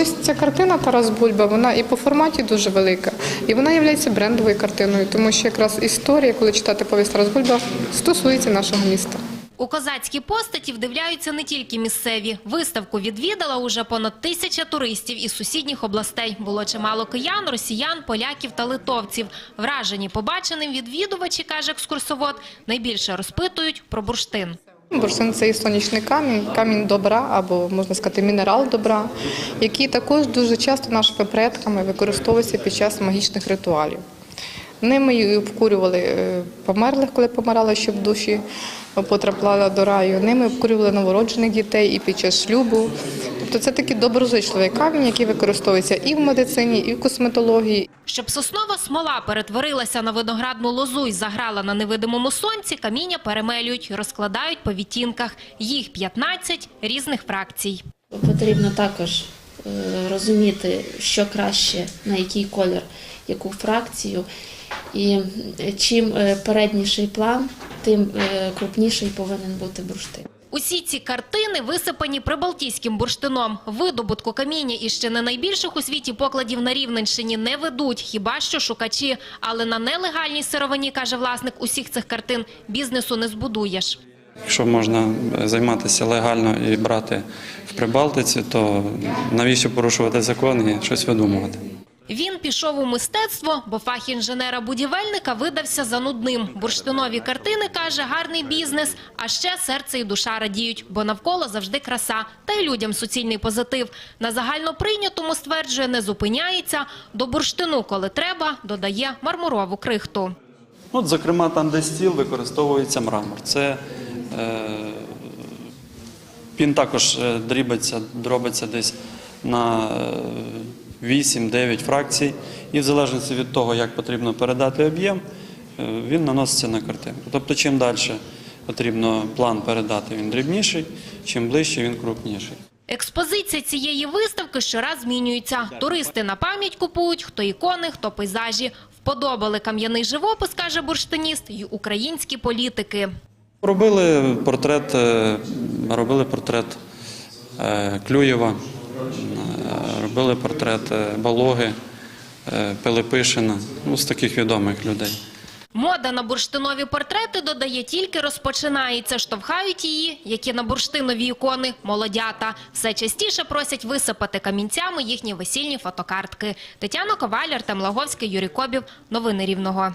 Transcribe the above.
Ось ця картина Тарас Бульба, вона і по форматі дуже велика, і вона є брендовою картиною, тому що якраз історія, коли читати повість Тарас Бульба, стосується нашого міста. У козацькі постаті вдивляються не тільки місцеві. Виставку відвідала уже понад тисяча туристів із сусідніх областей. Було чимало киян, росіян, поляків та литовців. Вражені побаченим відвідувачі, каже екскурсовод, найбільше розпитують про бурштин. Бурштин – це і сонячний камінь, камінь добра або можна сказати мінерал добра, який також дуже часто нашими предками використовується під час магічних ритуалів. Ними і обкурювали е, померлих, коли помирали, щоб душі потрапляли до раю. Ними обкурювали новороджених дітей і під час шлюбу. Тобто це такий доброзичливий камінь, який використовується і в медицині, і в косметології, Щоб соснова смола перетворилася на виноградну лозу і заграла на невидимому сонці, каміння перемелюють розкладають по відтінках. Їх 15 різних фракцій. Потрібно також е, розуміти, що краще, на який колір, яку фракцію. І чим е, передніший план, тим е, крупніший повинен бути бурштин. Усі ці картини висипані прибалтійським бурштином. Видобутку каміння і ще не найбільших у світі покладів на Рівненщині не ведуть, хіба що шукачі. Але на нелегальній сировині, каже власник усіх цих картин, бізнесу не збудуєш. Якщо можна займатися легально і брати в Прибалтиці, то навіщо порушувати закон і щось видумувати? Він пішов у мистецтво, бо фах інженера-будівельника видався занудним. Бурштинові картини, каже, гарний бізнес, а ще серце і душа радіють, бо навколо завжди краса, та й людям суцільний позитив. На загальноприйнятому, стверджує, не зупиняється. До бурштину, коли треба, додає мармурову крихту. От, зокрема, там, де стіл, використовується мрамор. Це е, він також е, дрібиться, дробиться десь на е, 8-9 фракцій, і в залежності від того, як потрібно передати об'єм, е, він наноситься на картинку. Тобто, чим далі потрібно план передати, він дрібніший, чим ближче він крупніший. Експозиція цієї виставки щораз змінюється. Туристи на пам'ять купують, хто ікони, хто пейзажі. Вподобали кам'яний живопис, каже бурштиніст, й українські політики. Робили портрет, е, робили портрет е, Клюєва, робили портрет Балоги, е, Пилипишина, ну, з таких відомих людей. Мода на бурштинові портрети, додає, тільки розпочинається. Штовхають її, які на бурштинові ікони, молодята. Все частіше просять висипати камінцями їхні весільні фотокартки. Тетяна Коваль, Артем Лаговський, Юрій Кобів. Новини Рівного.